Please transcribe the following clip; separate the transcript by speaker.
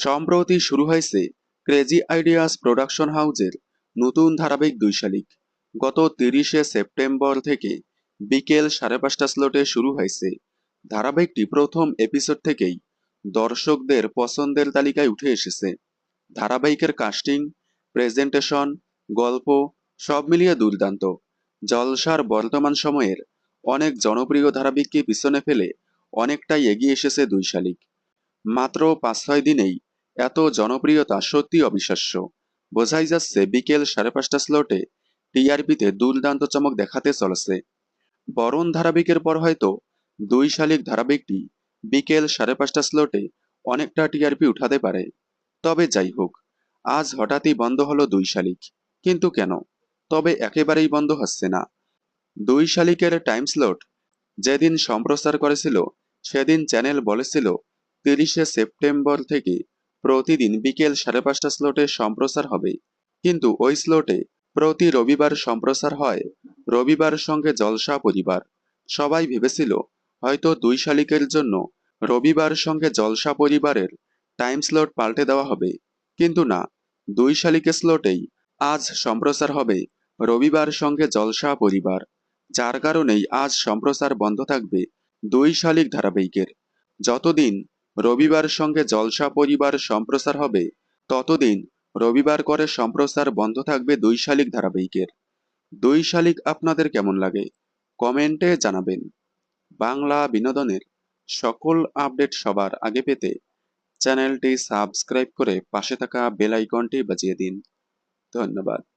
Speaker 1: সম্প্রতি শুরু হয়েছে ক্রেজি আইডিয়াস প্রোডাকশন হাউজের নতুন ধারাবাহিক দুই শালিক। গত তিরিশে সেপ্টেম্বর থেকে বিকেল সাড়ে পাঁচটা স্লটে শুরু হয়েছে। ধারাবাহিকটি প্রথম এপিসোড থেকেই দর্শকদের পছন্দের তালিকায় উঠে এসেছে। ধারাবাহিকের কাস্টিং প্রেজেন্টেশন গল্প সব মিলিয়ে দুর্দান্ত। জলসার বর্তমান সময়ের অনেক জনপ্রিয় ধারাবাহিককে পিছনে ফেলে অনেকটাই এগিয়ে এসেছে দুই শালিক। মাত্র পাঁচ ছয় দিনেই এত জনপ্রিয়তা সত্যি অবিশ্বাস্য। বোঝাই যাচ্ছে বিকেল সাড়ে পাঁচটা স্লটে টিআরপিতে দুর্দান্ত চমক দেখাতে চলেছে। বরণ ধারাবাহিকের পর হয়তো দুই শালিক ধারাবাহিকটি বিকেল সাড়ে পাঁচটা স্লটে অনেকটা টিআরপি উঠাতে পারে। তবে যাই হোক, আজ হঠাৎই বন্ধ হলো দুই শালিক। কিন্তু কেন? তবে একেবারেই বন্ধ হচ্ছে না। দুই শালিকের টাইম স্লট যেদিন সম্প্রচার করেছিল, সেদিন চ্যানেল বলেছিল তিরিশে সেপ্টেম্বর থেকে প্রতিদিন বিকেল সাড়ে পাঁচটা স্লটে সম্প্রচার হবে। কিন্তু ওই স্লটে প্রতি রবিবার সম্প্রচার হয় রবিবার সঙ্গে জলসা পরিবার। সবাই ভেবেছিল হয়তো দুই শালিকের জন্য রবিবার সঙ্গে জলসা পরিবারের টাইম স্লট পাল্টে দেওয়া হবে। কিন্তু না, দুই শালিকের স্লটেই আজ সম্প্রচার হবে রবিবার সঙ্গে জলসা পরিবার। যার কারণেই আজ সম্প্রচার বন্ধ থাকবে দুই শালিক ধারাবাহিকের। যতদিন রবিবার সঙ্গে জলসা পরিবার সম্প্রচার হবে, ততদিন রবিবার করে সম্প্রচার বন্ধ থাকবে দুই শালিক ধারাবাহিকের। দুই শালিক আপনাদের কেমন লাগে? কমেন্টে জানাবেন। বাংলা বিনোদনের সকল আপডেট সবার আগে পেতে চ্যানেলটি সাবস্ক্রাইব করে পাশে থাকা বেল আইকনটি বাজিয়ে দিন। ধন্যবাদ।